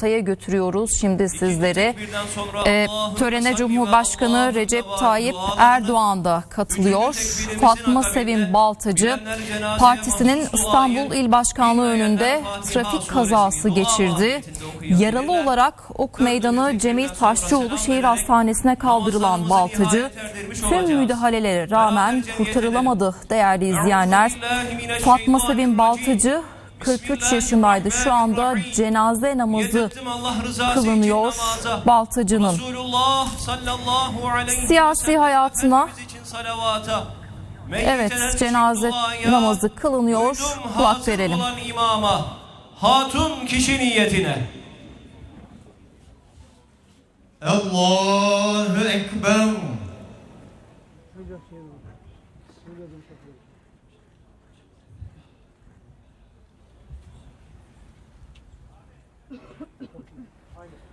Taya götürüyoruz şimdi sizleri. Ee, törene Cumhurbaşkanı Recep Tayyip Erdoğan da katılıyor. Fatma Sevim Baltacı partisinin İstanbul İl Başkanlığı önünde trafik kazası geçirdi. Yaralı olarak Ok Meydanı Cemil Taşçıoğlu Şehir Hastanesi'ne kaldırılan Baltacı tüm müdahalelere rağmen kurtarılamadı değerli izleyenler. Fatma Sevim Baltacı 43 yaşındaydı. Şu anda cenaze namazı kılınıyor Baltacı'nın. Siyasi hayatına Evet cenaze namazı kılınıyor. Kulak verelim. Imama, hatun kişi niyetine. Allahu Ekber.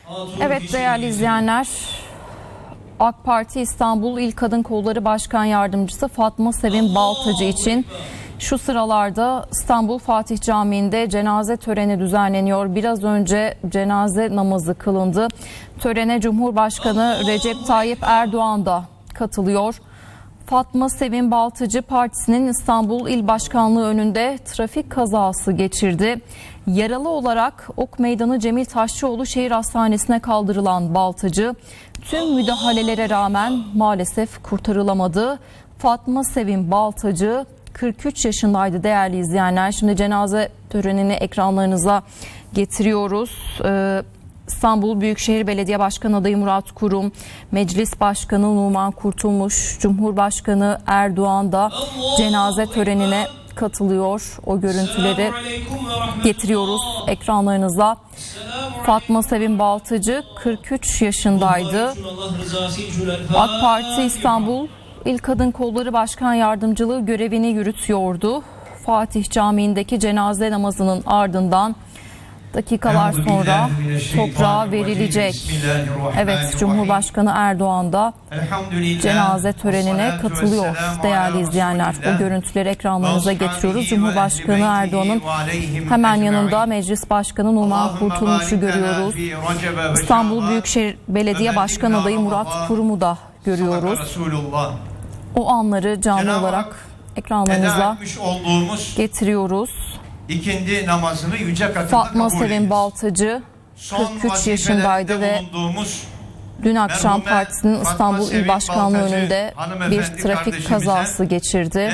Hatun Evet değerli izleyenler AK Parti İstanbul İl Kadın Kolları Başkan Yardımcısı Fatma Sevim Baltacı için şu sıralarda İstanbul Fatih Camii'nde cenaze töreni düzenleniyor. Biraz önce cenaze namazı kılındı. Törene Cumhurbaşkanı Recep Tayyip Erdoğan da katılıyor. Fatma Sevim Baltacı Partisi'nin İstanbul İl Başkanlığı önünde trafik kazası geçirdi. Yaralı olarak Ok Meydanı Cemil Taşçıoğlu Şehir Hastanesi'ne kaldırılan Baltacı tüm müdahalelere rağmen maalesef kurtarılamadı. Fatma Sevim Baltacı 43 yaşındaydı değerli izleyenler. Şimdi cenaze törenini ekranlarınıza getiriyoruz. Ee, İstanbul Büyükşehir Belediye Başkanı adayı Murat Kurum, Meclis Başkanı Numan Kurtulmuş, Cumhurbaşkanı Erdoğan da cenaze törenine katılıyor. O görüntüleri getiriyoruz ekranlarınıza. Fatma Sevim Baltacı 43 yaşındaydı. AK Parti İstanbul İl Kadın Kolları Başkan Yardımcılığı görevini yürütüyordu. Fatih Camii'ndeki cenaze namazının ardından dakikalar sonra toprağa verilecek. Evet Cumhurbaşkanı Erdoğan da cenaze törenine katılıyor değerli izleyenler. O görüntüleri ekranlarınıza getiriyoruz. Cumhurbaşkanı Erdoğan'ın hemen yanında Meclis Başkanı Numan Kurtulmuş'u görüyoruz. İstanbul Büyükşehir Belediye Başkan adayı Murat Kurum'u da görüyoruz. O anları canlı olarak ekranlarınıza getiriyoruz. İkindi namazını yüce katında Fatma kabul ediniz. Baltacı Son 43 vazifelerinde yaşındaydı ve dün akşam Partisi'nin İstanbul İl Sevim Başkanlığı Baltacı önünde bir trafik kazası geçirdi.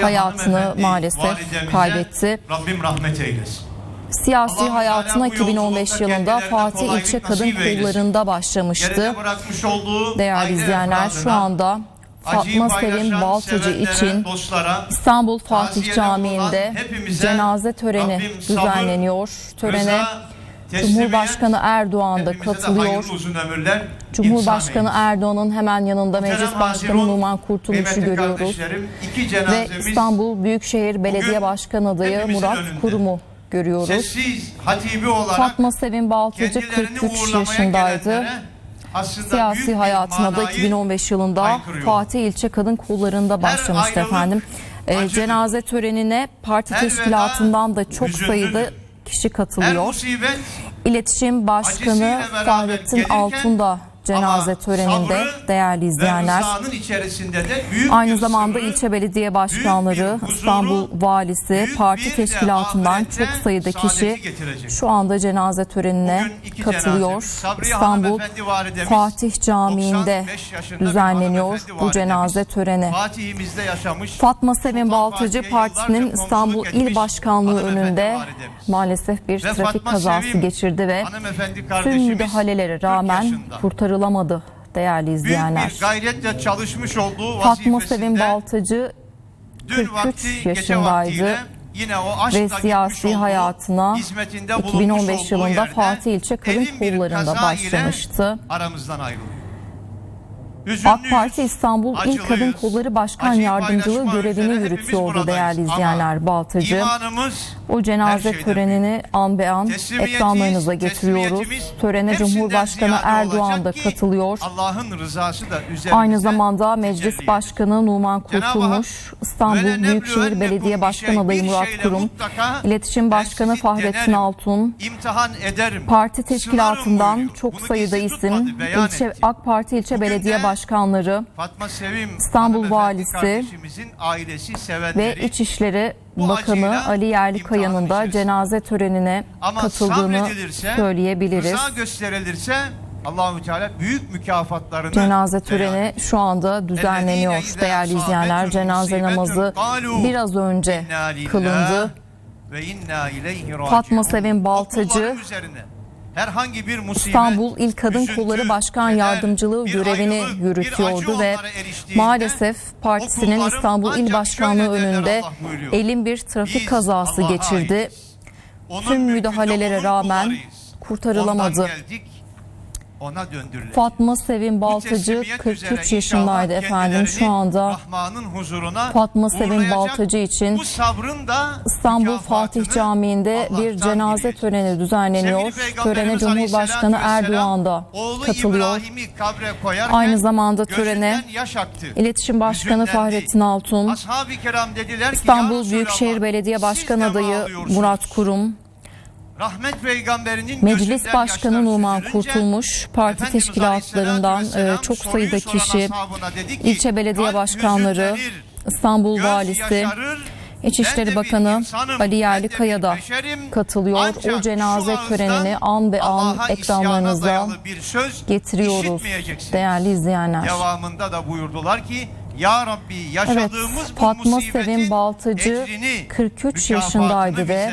Hayatını maalesef kaybetti. Rabbim rahmet eylesin. Siyasi Allah-u hayatına Teala bu 2015 yolculukta yılında Fatih İlçe Kadın. Kolları'nda başlamıştı. Geride bırakmış olduğu Değerli izleyenler şu anda Fatma Sevim Baltacı için dostlara, İstanbul Fatih Camii'nde cenaze töreni düzenleniyor. Törene Cumhurbaşkanı Erdoğan da katılıyor. Cumhurbaşkanı Erdoğan'ın hemen yanında. Meclis Başkanı Numan Kurtulmuş'u görüyoruz. Ve İstanbul Büyükşehir Belediye Başkanı adayı Murat. Kurum'u görüyoruz. sessiz hatibi olarak Fatma Sevim Baltacı kendilerini 43 uğurlamaya yaşındaydı. Aslında Siyasi hayatına da manayı 2015 yılında haykırıyor. Fatih İlçe Kadın Kolları'nda başlamıştı efendim. Acıdır. cenaze törenine parti Her teşkilatından da çok sayıda kişi katılıyor. İletişim Başkanı Fahrettin Altun da cenaze ama töreninde değerli izleyenler. de büyük Aynı zamanda sırrı, ilçe belediye başkanları, huzuru, İstanbul valisi, parti teşkilatından çok sayıda kişi getirecek. şu anda cenaze törenine katılıyor. cenazemiz. İstanbul Fatih Camii'nde 95 yaşında bir düzenleniyor bu cenaze töreni. Yaşamış. Fatma Sevin Baltacı yıllarca İstanbul İl Başkanlığı önünde maalesef bir Ve trafik Fatma kazası Sevim geçirdi ve tüm müdahalelere 40 rağmen yaşında. Kurtarılamadı değerli Büyük izleyenler. bir gayretle çalışmış olduğu Fatma Sevin Baltacı dün 43 vakti, gece yaşındaydı yine o aşkla ve siyasi hayatına hizmetinde bulunmuş 2015 olduğu yılında Fatih İlçe Kadın Kolları'nda başlamıştı. Aramızdan ayrılıyor. AK Parti İstanbul İl acılıyız. Kadın Kolları Başkan Yardımcılığı görevini yürütüyordu değerli izleyenler Baltacı. O cenaze törenini an be an ekranlarınıza getiriyoruz. Törene Cumhurbaşkanı Erdoğan da katılıyor. Allah'ın rızası da Aynı zamanda Meclis Başkanı Numan Kurtulmuş, İstanbul "Ve Büyükşehir Belediye Başkan adayı Murat Kurum, İletişim Başkanı Fahrettin Altun. Parti teşkilatından çok sayıda isim, ilçe. AK Parti ilçe belediye başkanları İstanbul valisi ve İçişleri Bakanı Ali Yerlikaya'nın da cenaze törenine ama katıldığını söyleyebiliriz. Rıza gösterilirse Allahü Teala büyük mükafatlarını Cenaze töreni şu anda düzenleniyor değerli izleyenler. Cenaze namazı biraz önce kılındı. Ve inna ileyhi raciun. Fatma Sevin Baltacı, herhangi bir musibet, İstanbul İl Kadın üzüntü, Kolları Başkan keder, Yardımcılığı görevini ayrılık, yürütüyordu ve maalesef partisinin İstanbul İl Başkanlığı önünde elin bir trafik Biz kazası Allah'a geçirdi. Onun Tüm müdahalelere rağmen kurtarılamadı. Ona döndürülecek. Fatma Sevin Baltacı teslimiyet 43 üzere yaşındaydı efendim. Şu anda Rahman'ın huzuruna Fatma Sevin. Baltacı için İstanbul Fatih Camii'nde bir cenaze töreni düzenleniyor. Törene Cumhurbaşkanı Erdoğan da katılıyor. Aynı zamanda törene. İletişim Başkanı. Fahrettin Altun, Ashab-ı kiram dediler ki, "Ya İstanbul Büyükşehir Belediye Başkan adayı ağlıyorsunuz?" Murat Kurum, Rahmet peygamberinin Meclis Başkanı Numan Kurtulmuş, parti Efendimiz teşkilatlarından e, çok sayıda kişi, ki, ilçe belediye "Kalp başkanları, İstanbul Valisi, yaşarır, İçişleri Bakanı insanım, Ali Yerlikaya da beşerim. katılıyor. O cenaze törenini an be an ekranlarınıza getiriyoruz değerli izleyenler. Devamında da buyurdular ki Ya Rabbi Evet, yaşadığımız bu Fatma Sevin Baltacı ecrini, 43 mükafatını yaşındaydı ve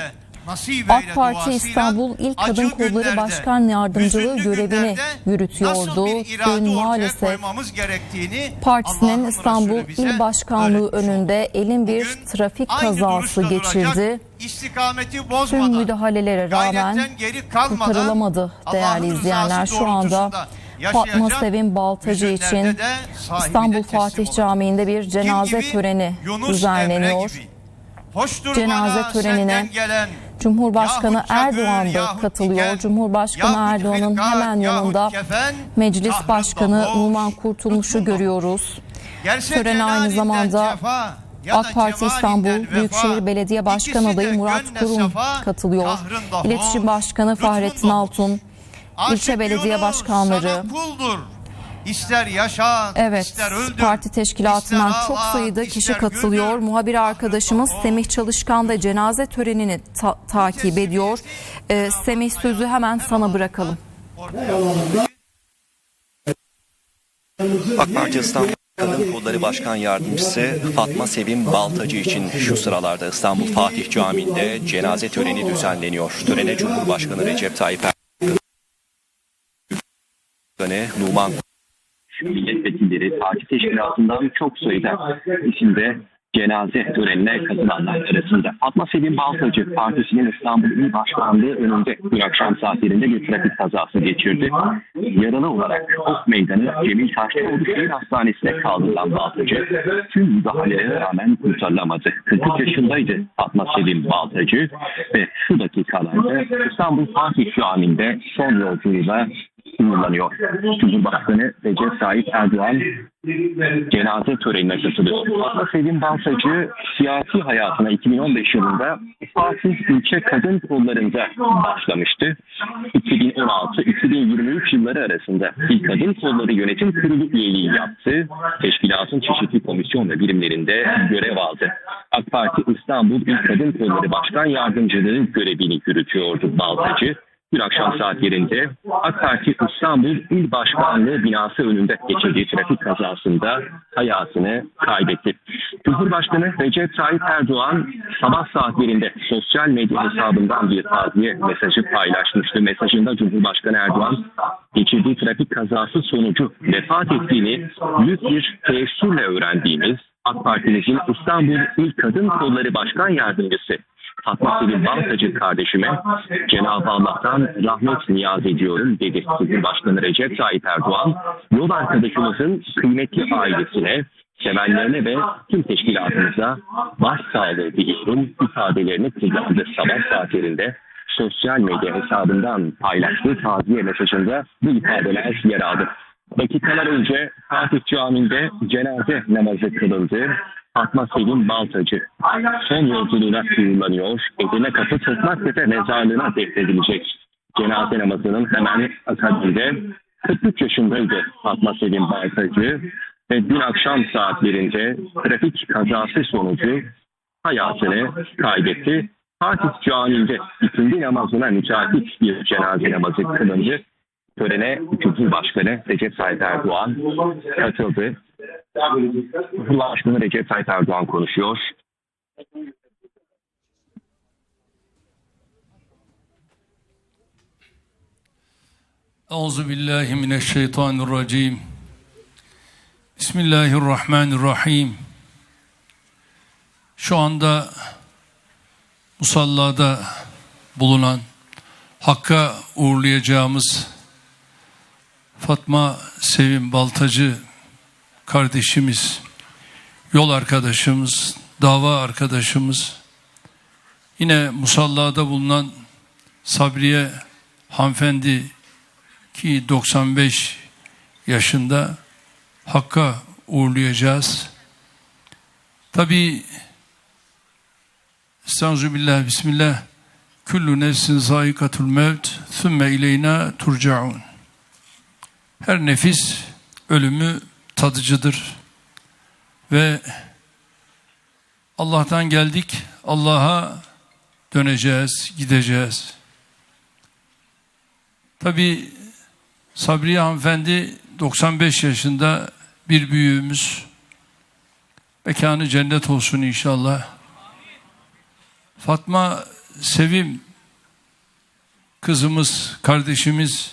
AK Parti İstanbul İl acı Kadın Kolları Başkan Yardımcılığı görevini yürütüyordu. Dün maalesef Partisinin İstanbul İl Başkanlığı önünde elin bir Bugün trafik kazası geçirdi. Tüm müdahalelere rağmen kurtarılamadı değerli izleyenler. Şu anda Fatma Sevin Baltacı için İstanbul Fatih. Camii'nde bir cenaze töreni düzenleniyor. Cenaze törenine gelen Cumhurbaşkanı yahut Erdoğan da yahut katılıyor. diken, Cumhurbaşkanı Erdoğan'ın hemen yanında kefen, Meclis Başkanı Numan Kurtulmuş'u görüyoruz. Gelse Törene aynı zamanda cefa, AK Parti İstanbul Büyükşehir Belediye Başkan adayı Murat Kurum sefa, katılıyor. İletişim Başkanı Fahrettin. Altun, ilçe belediye başkanları. İster yaşa, Evet, ister öldür. parti teşkilatından ister çok sayıda kişi katılıyor. güldür. Muhabir arkadaşımız Kahrında Semih. Çalışkan da cenaze törenini ta- takip ediyor. Ee, Semih sözü hemen sana bırakalım. AK Parti İstanbul Kadın Kolları Başkan Yardımcısı Fatma Sevim Baltacı için şu sıralarda İstanbul Fatih Camii'nde cenaze töreni düzenleniyor. Törene Cumhurbaşkanı Recep Tayyip Erdoğan, Numan milletvekilleri parti teşkilatından çok sayıda isimde cenaze törenine katılanlar arasında. Fatma Selim Baltacı partisinin İstanbul İl Başkanlığı önünde dün akşam saatlerinde bir trafik kazası geçirdi. Yaralı olarak Ok Meydanı Cemil Taşlıoğlu Şehir Hastanesi'ne kaldırılan Baltacı tüm müdahalelere rağmen kurtarılamadı. 43 yaşındaydı Fatma Selim Baltacı ve şu dakikalarda İstanbul Fatih Camii'nde son yolculuğuyla uğurlanıyor. Cumhurbaşkanı Recep Tayyip Erdoğan cenaze törenine katılıyor. Sevim Baltacı siyasi hayatına 2015 yılında Fatih İlçe Kadın Kolları'nda başlamıştı. 2016-2023 yılları arasında İl Kadın Kolları Yönetim Kurulu üyeliği yaptı. Teşkilatın çeşitli komisyon ve birimlerinde görev aldı. AK Parti İstanbul İl Kadın Kolları Başkan Yardımcılığı görevini yürütüyordu Baltacı. Dün akşam saatlerinde AK Parti İstanbul İl Başkanlığı binası önünde geçirdiği trafik kazasında hayatını kaybetti. Cumhurbaşkanı Recep Tayyip Erdoğan sabah saatlerinde sosyal medya hesabından bir taziye mesajı paylaşmıştı. Mesajında Cumhurbaşkanı Erdoğan geçirdiği trafik kazası sonucu vefat ettiğini büyük bir teessürle öğrendiğimiz AK Parti'mizin İstanbul İl Kadın Kolları Başkan Yardımcısı Fatma Selim Baltacı kardeşime Cenab-ı Allah'tan rahmet niyaz ediyorum dedi. Cumhurbaşkanı Recep Tayyip Erdoğan yol arkadaşımızın kıymetli ailesine, sevenlerine ve tüm teşkilatımıza başsağlığı diliyorum ifadelerini kullandı sabah saatlerinde sosyal medya hesabından paylaştığı taziye mesajında bu ifadeler yer aldı. Dakikalar önce Fatih Camii'nde cenaze namazı kılındı. Fatma Selim Baltacı son yolculuğuna uğurlanıyor. Edirne Kapı Tokmaktepe mezarlığına defnedilecek. Cenaze namazının hemen akabinde 43 yaşındaydı Fatma Selim Baltacı ve dün akşam saatlerinde trafik kazası sonucu hayatını kaybetti. Fatih Camii'nde ikindi namazına müteakip bir cenaze namazı kılındı. Törene Cumhurbaşkanı Recep Tayyip Erdoğan katıldı. Cumhurbaşkanı Recep Tayyip Erdoğan konuşuyor. Euzu billahi mineşşeytanirracim. Bismillahirrahmanirrahim. Şu anda musallada bulunan Hakk'a uğurlayacağımız Fatma Sevim Baltacı kardeşimiz, yol arkadaşımız, dava arkadaşımız, yine musallada bulunan Sabriye hanımefendi ki 95 yaşında Hakk'a uğurlayacağız. Tabi Estağfirullah, Bismillah. Kullu nefsin zayikatul mevt, thumme ileyna turcaun. Her nefis ölümü tadıcıdır. Ve Allah'tan geldik, Allah'a döneceğiz, gideceğiz. Tabi Sabriye hanımefendi 95 yaşında bir büyüğümüz. Mekanı cennet olsun inşallah. Fatma Sevim kızımız, kardeşimiz,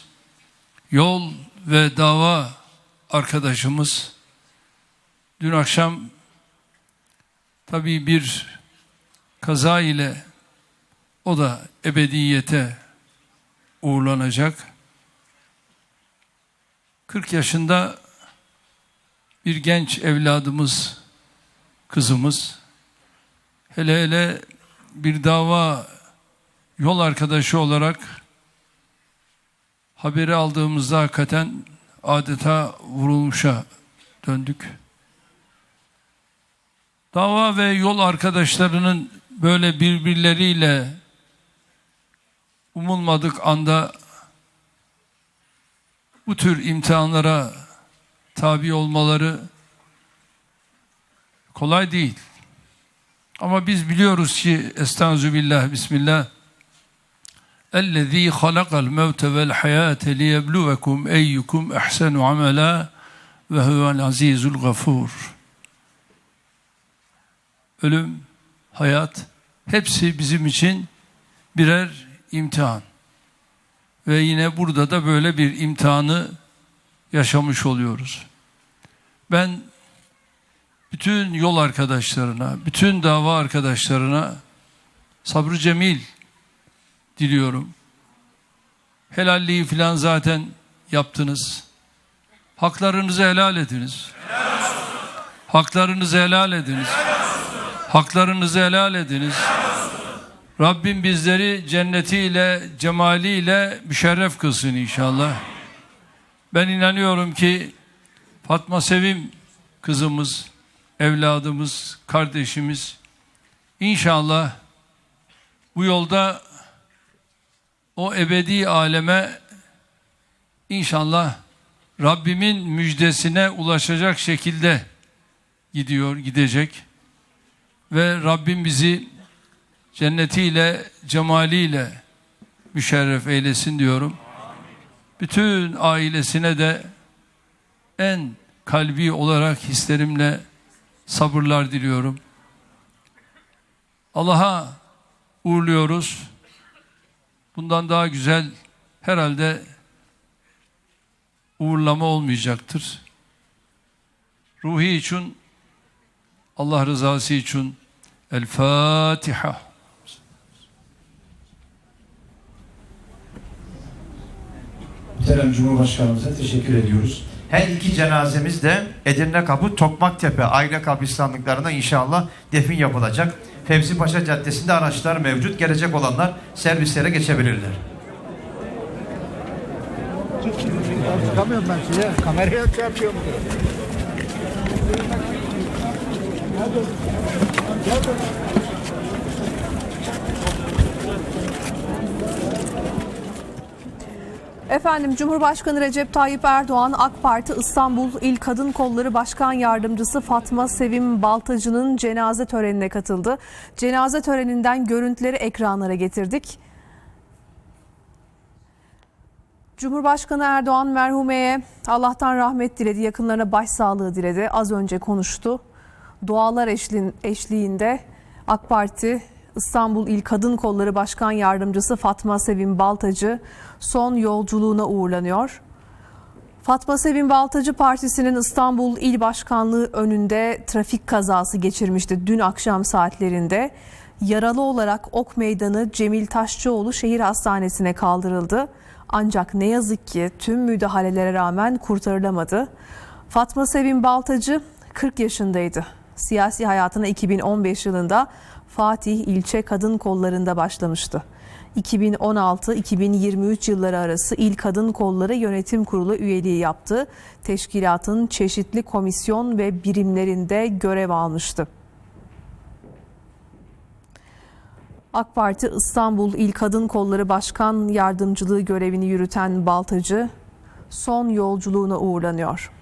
yol ve dava arkadaşımız dün akşam tabii bir kaza ile o da ebediyete uğurlanacak. 40 yaşında bir genç evladımız, kızımız, hele hele bir dava yol arkadaşı olarak haberi aldığımızda hakikaten adeta vurulmuşa döndük. Dava ve yol arkadaşlarının böyle birbirleriyle umulmadık anda bu tür imtihanlara tabi olmaları kolay değil. Ama biz biliyoruz ki Estağfirullah, Bismillah اَلَّذ۪ي خَلَقَ الْمَوْتَ وَالْحَيَاةَ لِيَبْلُوَكُمْ اَيُّكُمْ اَحْسَنُ عَمَلًا وَهُوَ الْعَز۪يزُ الْغَفُورُ Ölüm, hayat hepsi bizim için birer imtihan. Ve yine burada da böyle bir imtihanı yaşamış oluyoruz. Ben bütün yol arkadaşlarına, bütün dava arkadaşlarına sabrı cemil diliyorum. Helalliği filan zaten yaptınız. Haklarınızı helal ediniz. Haklarınızı helal ediniz. Haklarınızı helal ediniz. Rabbim bizleri cennetiyle, cemaliyle müşerref kılsın inşallah. Ben inanıyorum ki Fatma Sevim kızımız, evladımız, kardeşimiz. İnşallah bu yolda o ebedi aleme inşallah Rabbimin müjdesine ulaşacak şekilde gidiyor, gidecek. Ve Rabbim bizi cennetiyle, cemaliyle müşerref eylesin diyorum. Bütün ailesine de en kalbi olarak hislerimle sabırlar diliyorum. Allah'a uğurluyoruz. Bundan daha güzel herhalde uğurlama olmayacaktır. Ruhi için, Allah rızası için El Fatiha. Muhterem Cumhurbaşkanımıza teşekkür ediyoruz. Her iki cenazemiz de Edirne Kapı Tokmaktepe aile kabristanlıklarına inşallah defin yapılacak. Fevzi Paşa Caddesi'nde araçlar mevcut. Gelecek olanlar servislere geçebilirler. Çıkamıyorum ben size. Kameraya şey. Efendim Cumhurbaşkanı Recep Tayyip Erdoğan AK Parti İstanbul İl Kadın Kolları Başkan Yardımcısı Fatma Sevim Baltacı'nın cenaze törenine katıldı. Cenaze töreninden görüntüleri ekranlara getirdik. Cumhurbaşkanı Erdoğan merhumeye Allah'tan rahmet diledi, yakınlarına başsağlığı diledi. Az önce konuştu. Dualar eşliğin- eşliğinde AK Parti İstanbul İl Kadın Kolları Başkan Yardımcısı Fatma Sevim Baltacı son yolculuğuna uğurlanıyor. Fatma Sevim Baltacı Partisi'nin İstanbul İl Başkanlığı önünde trafik kazası geçirmişti dün akşam saatlerinde. Yaralı olarak Ok Meydanı Cemil Taşçıoğlu Şehir Hastanesi'ne kaldırıldı. Ancak ne yazık ki tüm müdahalelere rağmen kurtarılamadı. Fatma Sevim Baltacı 40 yaşındaydı. Siyasi hayatına 2015 yılında Fatih ilçe kadın kollarında başlamıştı. 2016-2023 yılları arası İl Kadın Kolları Yönetim Kurulu üyeliği yaptı. Teşkilatın çeşitli komisyon ve birimlerinde görev almıştı. AK Parti İstanbul İl Kadın Kolları Başkan Yardımcılığı görevini yürüten Baltacı son yolculuğuna uğurlanıyor.